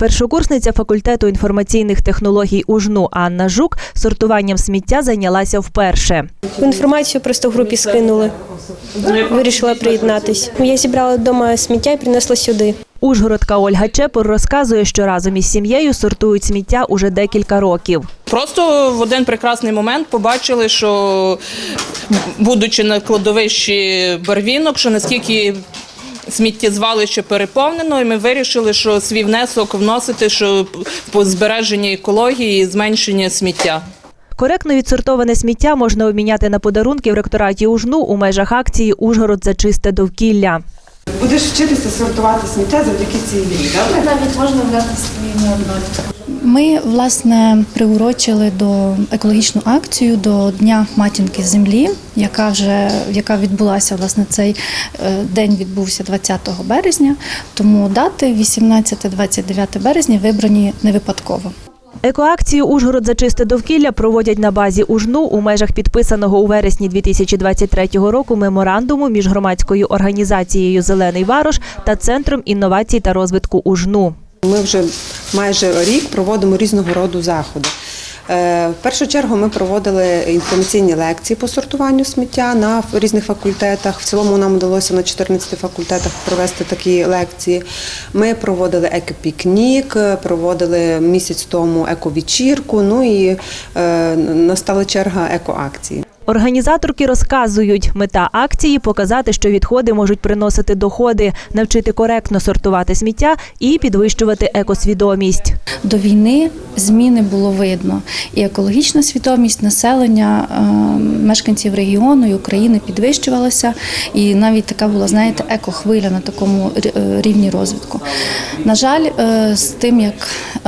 Першокурсниця факультету інформаційних технологій УЖНУ Анна Жук сортуванням сміття зайнялася вперше. Інформацію просто в групі скинули. Вирішила приєднатись. Я зібрала вдома сміття і принесла сюди. Ужгородка Ольга Чепур розказує, що разом із сім'єю сортують сміття уже декілька років. Просто в один прекрасний момент побачили, що будучи на кладовищі барвінок, що наскільки сміттєзвалище переповнено, і ми вирішили, що свій внесок вносити що по збереженні екології і зменшення сміття. Коректно відсортоване сміття можна обміняти на подарунки в ректораті УЖНУ у межах акції Ужгород за чисте довкілля. Будеш вчитися сортувати сміття завдяки цій грі, добре? Навіть можна брати свої Ми власне приурочили до екологічну акцію до Дня матінки землі, яка вже яка відбулася власне цей е, день відбувся 20 березня. Тому дати 18-29 березня вибрані не випадково. Екоакцію Ужгород за чисте довкілля проводять на базі УЖНУ у межах підписаного у вересні 2023 року меморандуму між громадською організацією Зелений Варош та Центром інновацій та розвитку УЖНУ. Ми вже майже рік проводимо різного роду заходи. Е, В першу чергу ми проводили інформаційні лекції по сортуванню сміття на різних факультетах. В цілому нам вдалося на 14 факультетах провести такі лекції. Ми проводили екопікнік, проводили місяць тому ековечірку, ну і е, настала черга екоакції. Організаторки розказують, мета акції показати, що відходи можуть приносити доходи, навчити коректно сортувати сміття і підвищувати екосвідомість. До війни зміни було видно, і екологічна свідомість населення е, мешканців регіону і України підвищувалася, і навіть така була, знаєте, екохвиля на такому рівні розвитку. На жаль, е, з тим як е,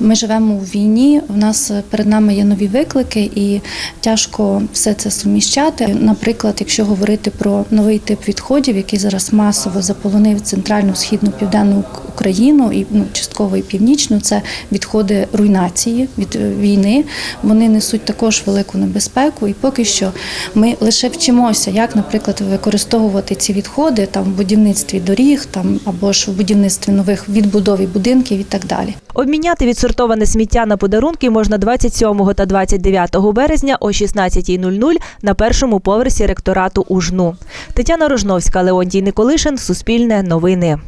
ми живемо у війні, в нас перед нами є нові виклики, і тяжко все це суміщати. Наприклад, якщо говорити про новий тип відходів, який зараз масово заполонив центральну, східну, південну Україну і ну, частково і північну, це відходи руйнації від е, війни. Вони несуть також велику небезпеку, і поки що ми лише вчимося, як, наприклад, використовувати ці відходи там в будівництві доріг, там або ж в будівництві нових відбудові будинків і так далі. Обміняти відсортоване сміття на подарунки можна 27 та 29 березня о 16.00 на першому поверсі ректорату УЖНУ. Тетяна Рожновська, Леонтій Николишин, Суспільне новини.